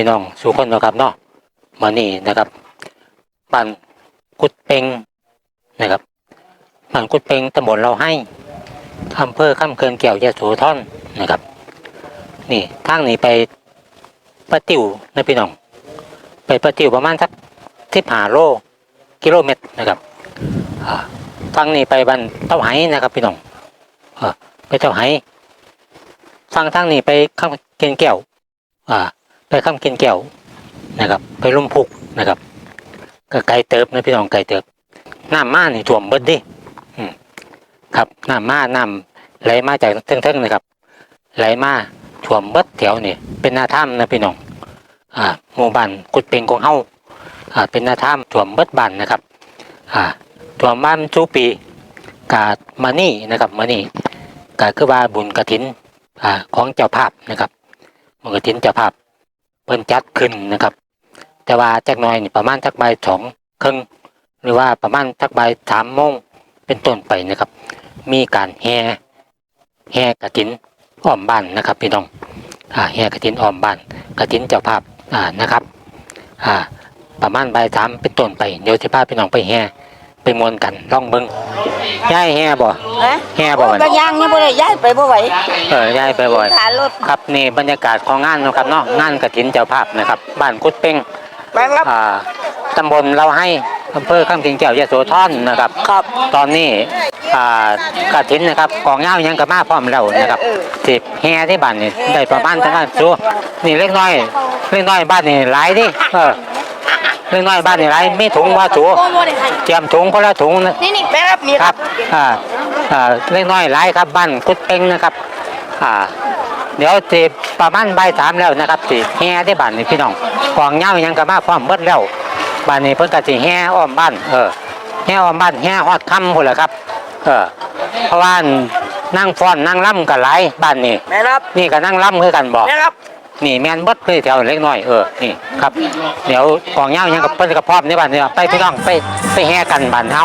พี่น้องสู่คนนะครับเนาะมานี่นะครับบ้านกุดเป็งนะครับบ้านกุดเป็งตำบลเราให้อำเภอข้ามเคินเกี่ยวยะโสธรนะครับ นี่ทางนี้ไปปะติวนะพี่น้อง ไปปะติวประมาณสักสิบห้าโลกิโลเมตรนะครับทางนี้ไปบ้านเต้าไหนะครับพี่น้องไปเต้าไหฟังทางนี้ไปข้ามเกินแก้วอ่า ไปข้ามกินแก้วนะครับ ไปลุ่มพุกนะครับ ก็ไกลเติบนะพี่น้องไกลเติบน้ำมานี่ท่วมเบิดดิครับน้ำมาน้ำไหลมาจากเทิงๆนะครับ ไหลมาท่วมเบิดแถวนี่เป็นนาถ้ำนะพี่น้องอ่าหมู่บ้านกุดเป็งของเฮาอ่าเป็นนาถ้ำท่วมเบิดบ้านนะครับอ่าท่วมบ้านจูปีกาดมานี่นะครับมานี่ก็คือว่าบุญกระถินอ่าของเจ้าภาพนะครับบุญกระถินเจ้าภาพ พิ่นจัดขึ้นนะครับ แต่ว่าจักหน้อยนี่ประมาณจักใบสองครึ่งหรือว่าประมาณจักใบสามโมงเป็นต้นไปนะครับ มีการแห่แห่กระถินอ้อมบ้านนะครับพี่น้องอ่าแห่กระถินอ้อมบ้านกระถินเจ้าภาพอ่านะครับอ่าประมาณใบสามเป็นต้นไปเดี๋ยวจะพาพี่น้องไปแห่ มวนกันล่องเบิงย้ายแห่บ่ฮะแห่บ่มันบางอย่างยังบ่ได้ย้ายไปบ่ไหวเออย้ายไปบ่อยขารถครับนี่บรรยากาศของงานนะครับเนาะงานกระถินเจ้าภาพนะครับบ้านกุดเป้งแบงรับอ่าตำบลเราให้อำเภอข้ามเคียงแก้วยะโสธรนะครับครับตอนนี้อ่ากระถินนะครับกองเงายังกระมาพร้อมแล้วนะครับสิบแห่ที่บ้านนี่ได้ประมาณทั้งนั้นชัวนี่เล็กน้อยเล็กน้อยบ้านนี่หลายดิเออเล็ก น้อยบ้านนี่หลายมีถุงว่าชัวเตรียมถุงคนละถุงนะนี่นี่แบงรับมีครับอ่าอ่าเล็กน้อยหลายครับบ้านกุดเป้งนะครับ อ่า เดี๋ยวสิประมาณบ่ายสามแล้วนะครับสิแห่ที่บ้านนี่พี่น้องกองเหย้ายังก็มาพร้อมเบิดแล้วบ้านนี้เพิ่นก็สิแห่อ้อมบ้านเออแห่อ้อมบ้านแห่ฮอดค่ำพุ่นแหละครับ เออเพราะว่านั่งฟ้อนนั่งล่ำกันหลายบ้านนี่แบงรับนี่ก็นั่งล่ำคือกันบอกแบงรับ นี่แม่นเบิดเลยแถวเล็กน้อยเออนี่ครับเดี๋ยวกองเหย้ายังกับเพิ่นกับพร้อมในบ้านนี่ไปพี่น้องไปไปแห่กันบ้านเฮา